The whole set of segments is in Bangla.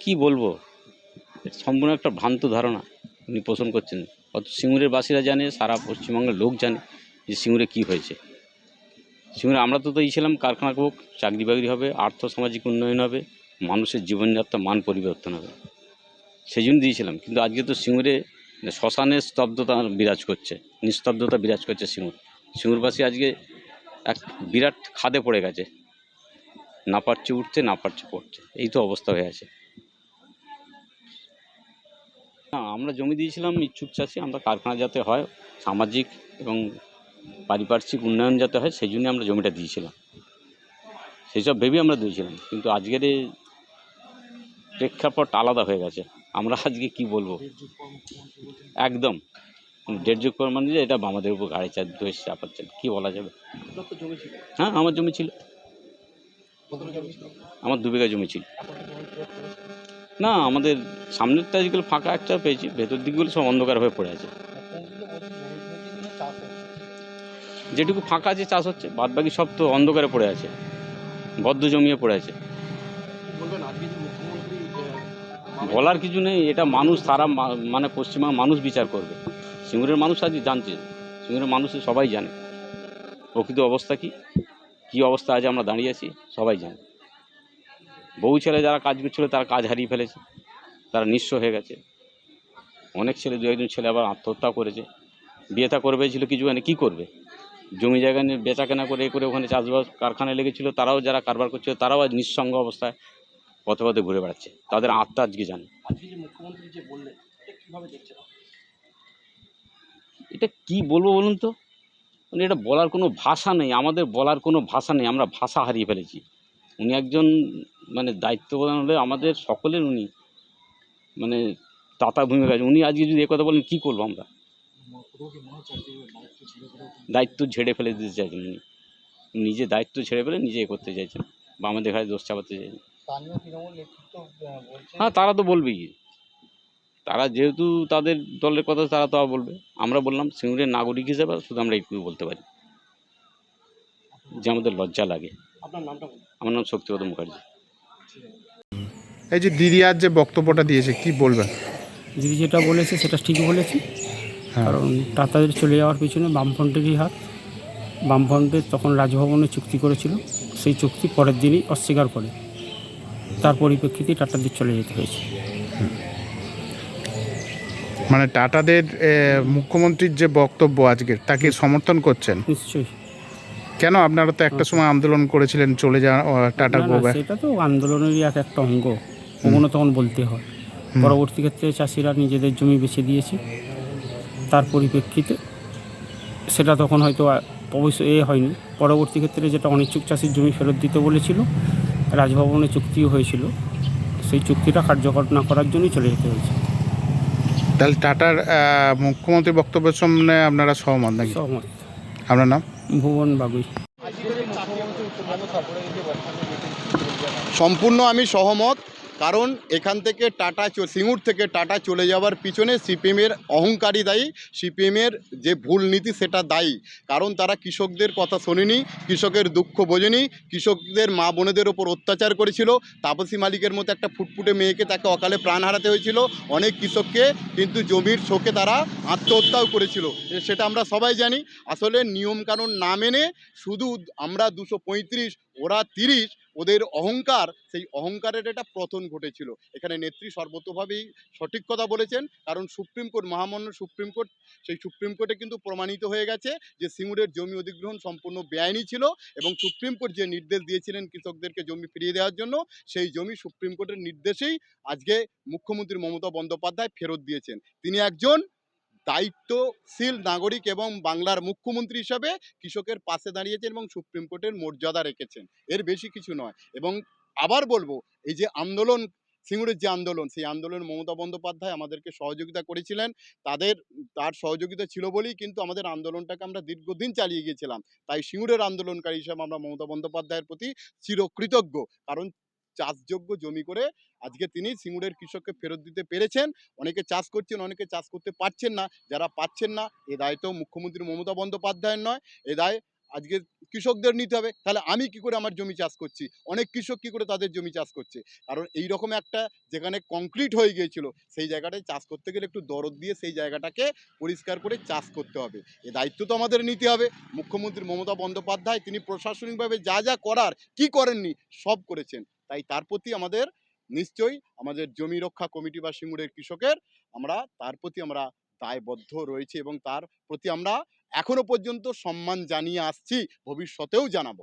কি বলব? সম্পূর্ণ একটা ভ্রান্ত ধারণা উনি পোষণ করছেন। অত সিঙ্গুরের বাসীরা জানে, সারা পশ্চিমবঙ্গের লোক জানে যে সিঙ্গুরে কি হয়েছে। সিঙ্গুরে আমরা তো তো ছিলাম কারখানা হোক চাকরি বাকরি হবে আর্থ সামাজিক উন্নয়ন হবে, মানুষের জীবনযাত্রা, মান পরিবর্তন হবে। সেই জন্য দিয়েছিলাম। কিন্তু আজকে তো সিঙ্গুরে শ্মশানের স্তব্ধতা বিরাজ করছে, নিস্তব্ধতা বিরাজ করছে সিঙ্গুর। সিঙ্গুরবাসী আজকে এক বিরাট খাদে পড়ে গেছে। না পারছে উঠতে না পারছে পড়তে। এই তো অবস্থা হয়ে আছে। না আমরা জমি দিয়েছিলাম ইচ্ছুক চাষি আমরা কারখানা যাতে হয় সামাজিক এবং পারিপার্শ্বিক উন্নয়ন যাতে হয় সেই জন্য আমরা জমিটা দিয়েছিলাম। সেই সব ভেবেই আমরা দিয়েছিলাম কিন্তু আজকের এই প্রেক্ষাপট আলাদা হয়ে গেছে। আমরা আজকে কি বলব? একদম। দেড় যুগ পর মানে এটা আমাদের উপর গাড়ি চাপ দোষ চাপাচ্ছেন কী বলা যাবে? হ্যাঁ আমার জমি ছিল। আমার দু বিঘা জমি ছিল। না আমাদের সামনেরটা যেগুলো ফাঁকা একটা পেয়েছি ভেতর দিকগুলো সব অন্ধকার হয়ে পড়ে আছে। যেটুকু ফাঁকা আছে চাষ হচ্ছে বাদ বাকি সব তো অন্ধকারে পড়ে আছে বদ্ধ জমিয়ে পড়ে আছে। বলার কিছু নেই এটা মানুষ তারা মানে পশ্চিমবঙ্গের মানুষ বিচার করবে। সিঙ্গুরের মানুষ আজ জানছে সিঙ্গুরের মানুষ সবাই জানে। প্রকৃত অবস্থা কি? কী অবস্থা আছে আমরা দাঁড়িয়ে আছি সবাই জানে। বউ ছেলে যারা কাজ করছিল তারা কাজ হারিয়ে ফেলেছে। তারা নিঃস্ব হয়ে গেছে। অনেক ছেলে দু একজন ছেলে আবার আত্মহত্যা করেছে। বিয়েটা করবে ছিল কিছু মানে কী করবে? জমি জায়গা নিয়ে বেচা কেনা করে এ করে ওখানে চাষবাস কারখানায় লেগেছিল তারাও যারা কারবার করছিল তারাও আজ নিঃসঙ্গ অবস্থায় পথে পথে ঘুরে বেড়াচ্ছে। তাদের আত্মা আজকে জানে। এটা কি বলব বলুন তো? মানে এটা বলার কোনো ভাষা নেই আমাদের বলার কোনো ভাষা নেই আমরা ভাষা হারিয়ে ফেলেছি। উনি একজন মানে দায়িত্ব প্রদান হলে আমাদের সকলের উনি মানে তাতা ভূমিকা আছে। উনি আজকে যদি কথা বলেন কী করব আমরা? দায়িত্ব ঝেড়ে ফেলে দিতে চাইছেন উনি। নিজে দায়িত্ব ছেড়ে ফেলে নিজে এ করতে চাইছেন বা আমাদের ঘাড়ে দোষ চাপাতে চাইছেন। হ্যাঁ তারা তো বলবেই। তারা যেহেতু তাদের দলের কথা তারা তো বলবে। আমরা বললাম সিঙ্গুরের নাগরিক হিসেবে শুধু আমরা এইটুকু বলতে পারি। যে আমাদের লজ্জা লাগে। আপনার নামটা আমার নাম শক্তিপদ মুখার্জি। এই যে দিদি আজ যে বক্তব্যটা দিয়েছে কি বলবেন? দিদি যেটা বলেছে সেটা ঠিকই বলেছে। হ্যাঁ। কারণ টাটাদের চলে যাওয়ার পিছনে বামফ্রন্টেরই হাত। বামফ্রন্টের তখন রাজভবনে চুক্তি করেছিল। সেই চুক্তি পরের দিনই অস্বীকার করে। তার পরিপ্রেক্ষিতে টাটাদের চলে যেতে হয়েছে। মানে টাটাদের মুখ্যমন্ত্রীর যে বক্তব্য আজকে তাকে সমর্থন করছেন? নিশ্চয়ই। কেন আপনারা তো একটা সময় আন্দোলন করেছিলেন চলে যাওয়া টাটা না, সেটা তো আন্দোলনেরই এক একটা অঙ্গ। ওগুলো তখন বলতে হয়। পরবর্তী ক্ষেত্রে চাষিরা নিজেদের জমি বেছে দিয়েছে। তার পরিপ্রেক্ষিতে সেটা তখন হয়তো অবশ্য এ হয়নি। পরবর্তী ক্ষেত্রে যেটা অনিচ্ছুক চাষির জমি ফেরত দিতে বলেছিল রাজভবনে চুক্তিও হয়েছিল সেই চুক্তিটা কার্যকর না করার জন্যই চলে যেতে হয়েছে। তাহলে টাটার মুখ্যমন্ত্রী মুখ্যমন্ত্রীর বক্তব্যের সামনে আপনারা সহমত নাকি? সহমত। আপনার নাম? ভুবন বাগুই সম্পূর্ণ আমি সহমত। কারণ এখান থেকে টাটা সিঙ্গুর থেকে টাটা চলে যাওয়ার পিছনে সিপিএমের অহংকারী দায়ী। সিপিএমের যে ভুল নীতি সেটা দায়ী। কারণ তারা কৃষকদের কথা শোনেনি, কৃষকের দুঃখ বোঝেনি, কৃষকদের মা বোনেদের ওপর অত্যাচার করেছিল। তাপসী মালিকের মতো একটা ফুটফুটে মেয়েকে তাকে অকালে প্রাণ হারাতে হয়েছিল। অনেক কৃষককে কিন্তু জমির শোকে তারা আত্মহত্যাও করেছিল। সেটা আমরা সবাই জানি। আসলে নিয়মকানুন না মেনে শুধু আমরা দুশো ওরা তিরিশ ওদের অহংকার, সেই অহংকারের এটা পতন ঘটেছিল। এখানে নেত্রী সর্বতোভাবেই সঠিক কথা বলেছেন, কারণ সুপ্রিম কোর্ট, মহামান্য সুপ্রিম কোর্ট, সেই সুপ্রিম কোর্টে কিন্তু প্রমাণিত হয়ে গেছে যে সিঙ্গুরের জমি অধিগ্রহণ সম্পূর্ণ বেআইনি ছিল এবং সুপ্রিম কোর্ট যে নির্দেশ দিয়েছিলেন কৃষকদেরকে জমি ফিরিয়ে দেওয়ার জন্য, সেই জমি সুপ্রিম কোর্টের নির্দেশেই আজকে মুখ্যমন্ত্রী মমতা বন্দ্যোপাধ্যায় ফেরত দিয়েছেন। তিনি একজন দায়িত্বশীল নাগরিক এবং বাংলার মুখ্যমন্ত্রী হিসাবে কৃষকের পাশে দাঁড়িয়েছেন এবং সুপ্রিম কোর্টের মর্যাদা রেখেছেন। এর বেশি কিছু নয়। এবং আবার বলব, এই যে আন্দোলন, সিঙ্গুরের যে আন্দোলন, সেই আন্দোলন মমতা বন্দ্যোপাধ্যায় আমাদেরকে সহযোগিতা করেছিলেন। তাদের, তার সহযোগিতা ছিল বলেই কিন্তু আমাদের আন্দোলনটাকে আমরা দীর্ঘদিন চালিয়ে গিয়েছিলাম। তাই সিঙ্গুরের আন্দোলনকারী হিসাবে আমরা মমতা বন্দ্যোপাধ্যায়ের প্রতি চিরকৃতজ্ঞ। কারণ চাষযোগ্য জমি করে আজকে তিনি সিঙ্গুরের কৃষককে ফেরত দিতে পেরেছেন। অনেকে চাষ করছেন, অনেকে চাষ করতে পারছেন না। যারা পাচ্ছেন না, এ দায়িত্ব মুখ্যমন্ত্রী মমতা বন্দ্যোপাধ্যায়ের নয়। এ দায় আজকে কৃষকদের নিতে হবে। তাহলে আমি কি করে আমার জমি চাষ করছি? অনেক কৃষক কি করে তাদের জমি চাষ করছে? কারণ এই রকম একটা যেখানে কংক্রিট হয়ে গিয়েছিল, সেই জায়গাটায় চাষ করতে গেলে একটু দরদ দিয়ে সেই জায়গাটাকে পরিষ্কার করে চাষ করতে হবে। এ দায়িত্ব তো আমাদের নিতে হবে। মুখ্যমন্ত্রী মমতা বন্দ্যোপাধ্যায়, তিনি প্রশাসনিকভাবে যা যা করার, কি করেননি, সব করেছেন। তাই তার প্রতি আমাদের নিশ্চয়ই আমাদের জমি রক্ষা কমিটি বা সিঙ্গুরের কৃষকের আমরা তার প্রতি আমরা দায়বদ্ধ রয়েছি এবং তার প্রতি আমরা এখনও পর্যন্ত সম্মান জানিয়ে আসছি, ভবিষ্যতেও জানাব।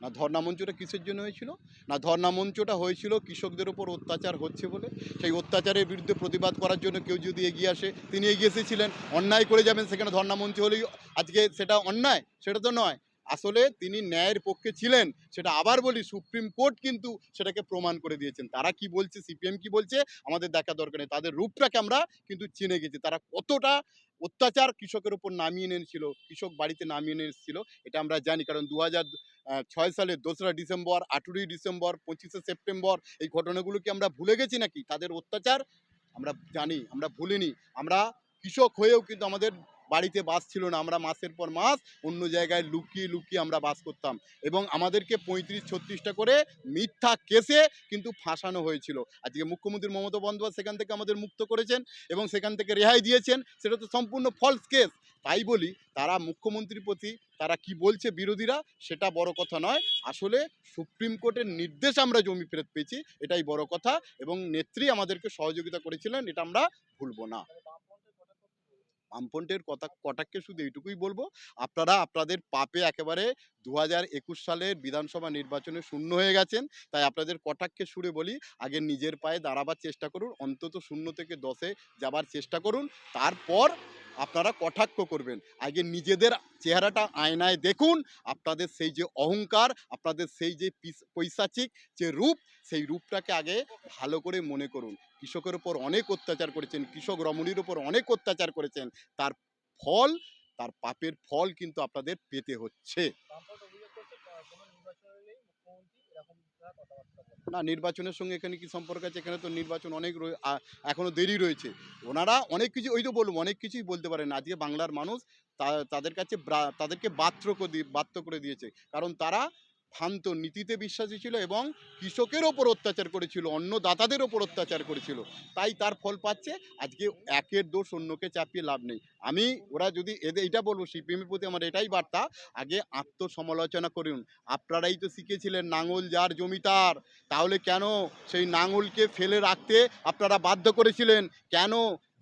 না ধর্ণা মঞ্চটা কিসের জন্য হয়েছিল? না ধর্ণা মঞ্চটা হয়েছিল কৃষকদের ওপর অত্যাচার হচ্ছে বলে? সেই অত্যাচারের বিরুদ্ধে প্রতিবাদ করার জন্য কেউ যদি এগিয়ে আসে, তিনি এগিয়ে এসেছিলেন, অন্যায় করে যাবেন সেখানে ধর্ণা মঞ্চ হলেই আজকে সেটা অন্যায়? সেটা তো নয়। আসলে তিনি ন্যায়ের পক্ষে ছিলেন, সেটা আবার বলি, সুপ্রিম কোর্ট কিন্তু সেটাকে প্রমাণ করে দিয়েছেন। তারা কি বলছে, সিপিএম কি বলছে, আমাদের দেখা দরকার নেই। তাদের রূপটাকে আমরা কিন্তু চিনে গেছি। তারা কতটা অত্যাচার কৃষকের উপর নামিয়ে এনেছিল, কৃষক বাড়িতে নামিয়ে এনেছিল, এটা আমরা জানি। কারণ দু হাজার ছয় সালে দোসরা ডিসেম্বর আঠেরোই ডিসেম্বর, পঁচিশে সেপ্টেম্বর, এই ঘটনাগুলো কি আমরা ভুলে গেছি নাকি? তাদের অত্যাচার আমরা জানি, আমরা ভুলিনি। আমরা কৃষক হয়েও কিন্তু আমাদের বাড়িতে বাস ছিল না, আমরা মাসের পর মাস অন্য জায়গায় লুকিয়ে লুকিয়ে আমরা বাস করতাম এবং আমাদেরকে পঁয়ত্রিশ ছত্রিশটা করে মিথ্যা কেসে কিন্তু ফাঁসানো হয়েছিল। আজকে মুখ্যমন্ত্রী মমতা বন্দ্যোপাধ্যায় সেখান থেকে আমাদের মুক্ত করেছেন এবং সেখান থেকে রেহাই দিয়েছেন, সেটা তো সম্পূর্ণ ফলস কেস তাই বলি, তারা মুখ্যমন্ত্রীর প্রতি তারা কি বলছে বিরোধীরা, সেটা বড় কথা নয়। আসলে সুপ্রিম কোর্টের নির্দেশ আমরা জমি ফেরত পেয়েছি, এটাই বড় কথা এবং নেত্রী আমাদেরকে সহযোগিতা করেছিলেন, এটা আমরা ভুলবো না। বামফ্রন্টের কথা কটাক্ষে শুধু এইটুকুই বলব। আপনারা আপনাদের পাপে একেবারে দু হাজার একুশ সালের বিধানসভা নির্বাচনে শূন্য হয়ে গেছেন। তাই আপনাদের কটাক্ষে সুরে বলি, আগে নিজের পায়ে দাঁড়াবার চেষ্টা করুন, অন্তত শূন্য থেকে দশে যাবার চেষ্টা করুন। তারপর আপনারা কটাক্ষ করবেন। আগে নিজেদের চেহারাটা আয়নায় দেখুন। আপনাদের সেই যে অহংকার, আপনাদের সেই যে পৈশাচিক যে রূপ সেই রূপটাকে আগে ভালো করে মনে করুন। কৃষকের ওপর অনেক অত্যাচার করেছেন, কৃষক রমণীর ওপর অনেক অত্যাচার করেছেন। তার ফল, তার পাপের ফল কিন্তু আপনাদের পেতে হচ্ছে। না, নির্বাচনের সঙ্গে এখানে কি সম্পর্ক আছে? এখানে তো নির্বাচন অনেক রয়ে- আ- এখনও দেরি রয়েছে। ওনারা অনেক কিছু, ওই তো বলব, অনেক কিছুই বলতে পারেন আজকে বাংলার মানুষ তাদের কাছে তাদেরকে বাত্র করে দিয়ে বাধ্য করে দিয়েছে। কারণ তারা ভ্রান্ত নীতিতে বিশ্বাসী ছিল এবং কৃষকের ওপর অত্যাচার করেছিল, অন্য দাতাদের ওপর অত্যাচার করেছিল। তাই তার ফল পাচ্ছে। আজকে একের দোষ অন্যকে চাপিয়ে লাভ নেই। আমি, ওরা যদি এদের এটা বলব, সিপিএমের প্রতি আমার এটাই বার্তা। আগে আত্মসমালোচনা করুন। আপনারাই তো শিখেছিলেন নাঙল যার জমিতার তাহলে কেন সেই নাঙলকে ফেলে রাখতে আপনারা বাধ্য করেছিলেন? কেন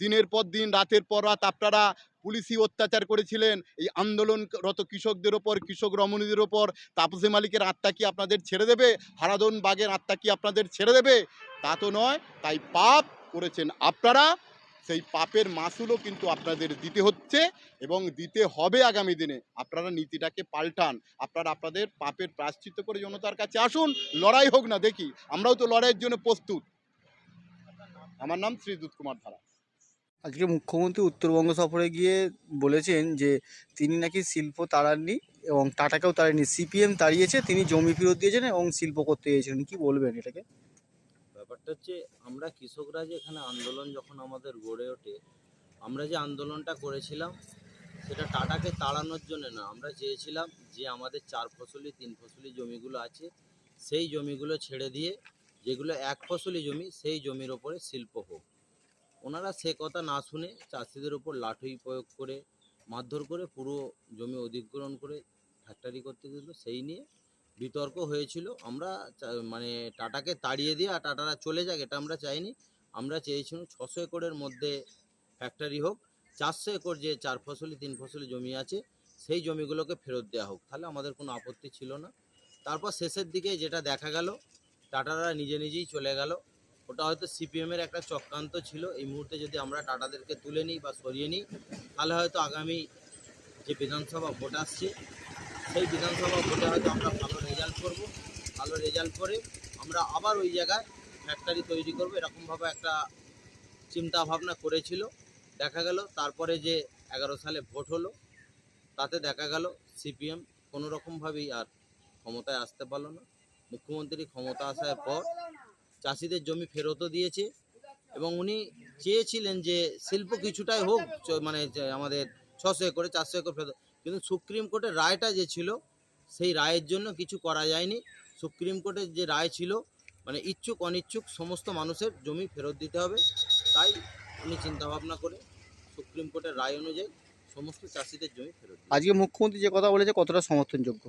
দিনের পর দিন, রাতের পর রাত আপনারা পুলিশি অত্যাচার করেছিলেন। এই আন্দোলনরত কৃষকদের ওপর, কৃষক রমণীদের ওপর, তাপসে মালিকের আত্মা কি আপনাদের ছেড়ে দেবে? হারাদন বাগের আত্মা কি আপনাদের ছেড়ে দেবে? তা তো নয়, তাই পাপ করেছেন আপনারা। সেই পাপের মাসুলও কিন্তু আপনাদের দিতে হচ্ছে এবং দিতে হবে আগামী দিনে। আপনারা নীতিটাকে পাল্টান। আপনারা আপনাদের পাপের প্রায়শ্চিত্ত করে জনতার কাছে আসুন। লড়াই হোক না দেখি। আমরাও তো লড়াইয়ের জন্য প্রস্তুত। আমার নাম শ্রীদূত কুমার ধারা। আজকে মুখ্যমন্ত্রী উত্তরবঙ্গ সফরে গিয়ে বলেছেন যে তিনি নাকি শিল্প তাড়াননি এবং টাটাকেও তাড়াননি সিপিএম তাড়িয়েছে, তিনি জমি ফেরত দিয়েছেন এবং শিল্প করতে গিয়েছিলেন কি বলবেন এটাকে? ব্যাপারটা হচ্ছে আমরা কৃষকরা যে এখানে আন্দোলন যখন আমাদের গড়ে ওঠে, আমরা যে আন্দোলনটা করেছিলাম, সেটা টাটাকে তাড়ানোর জন্য না। আমরা চেয়েছিলাম যে আমাদের চার ফসলি, তিন ফসলি জমিগুলো আছে, সেই জমিগুলো ছেড়ে দিয়ে যেগুলো এক ফসলি জমি, সেই জমির ওপরে শিল্প হোক। ওনারা সে কথা না শুনে চাষিদের ওপর লাঠি প্রয়োগ করে, মারধর করে পুরো জমি অধিগ্রহণ করে ফ্যাক্টরি করতে দিল সেই নিয়ে বিতর্ক হয়েছিল। আমরা মানে টাটাকে তাড়িয়ে দিয়ে আর টাটারা চলে যাক এটা আমরা চাইনি। আমরা চেয়েছিলাম ছশো একরের মধ্যে ফ্যাক্টরি হোক, চারশো একর যে চার ফসলি, তিন ফসলি জমি আছে, সেই জমিগুলোকে ফেরত দেওয়া হোক। তাহলে আমাদের কোনো আপত্তি ছিল না। তারপর শেষের দিকে যেটা দেখা গেল, টাটারা নিজে নিজেই চলে গেল। ওটা হয়তো সিপিএমের একটা চক্রান্ত ছিল। এই মুহূর্তে যদি আমরা টাটাদেরকে তুলে নিই বা সরিয়ে নিই, তাহলে হয়তো আগামী যে বিধানসভা ভোট আসছে, সেই বিধানসভা ভোটে হয়তো আমরা ভালো রেজাল্ট করব। ভালো রেজাল্ট করে আমরা আবার ওই জায়গায় ফ্যাক্টরি তৈরি করব। এরকমভাবে একটা চিন্তা ভাবনা করেছিল। দেখা গেল তারপরে যে এগারো সালে ভোট হলো, তাতে দেখা গেল সিপিএম কোনো রকমভাবেই আর ক্ষমতায় আসতে পারল না। মুখ্যমন্ত্রী ক্ষমতা আসার পর চাষিদের জমি ফেরতও দিয়েছে এবং উনি চেয়েছিলেন যে শিল্প কিছুটাই হোক মানে আমাদের ছশো একরে চারশো একর ফেরত কিন্তু সুপ্রিম কোর্টের রায়টা যে ছিল সেই রায়ের জন্য কিছু করা যায়নি। সুপ্রিম কোর্টের যে রায় ছিল মানে ইচ্ছুক অনিচ্ছুক সমস্ত মানুষের জমি ফেরত দিতে হবে তাই উনি চিন্তাভাবনা করে সুপ্রিম কোর্টের রায় অনুযায়ী সমস্ত চাষিদের জমি ফেরত আজকে মুখ্যমন্ত্রী যে কথা বলেছে কতটা সমর্থনযোগ্য?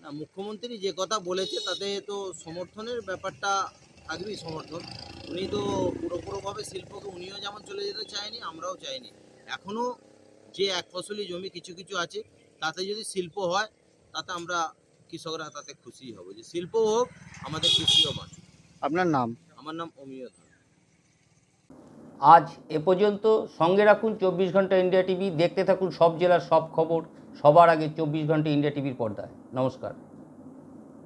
না মুখ্যমন্ত্রী যে কথা বলেছে তাতে তো সমর্থনের ব্যাপারটা থাকবেই সমর্থন উনি তো পুরোপুরোভাবে শিল্পকে উনিও যেমন চলে যেতে চায়নি আমরাও চাইনি। এখনও যে এক ফসলি জমি কিছু কিছু আছে তাতে যদি শিল্প হয় তাতে আমরা কৃষকরা তাতে খুশি হব। যে শিল্প হোক আমাদের কৃষিও বাঁচুক। আপনার নাম? আমার নাম অমিয় ধর। আজ এ পর্যন্ত সঙ্গে রাখুন চব্বিশ ঘণ্টা ইন্ডিয়া টিভি। দেখতে থাকুন সব জেলার সব খবর। সবার আগে চব্বিশ ঘণ্টা ইন্ডিয়া টিভির পর্দায়। নমস্কার।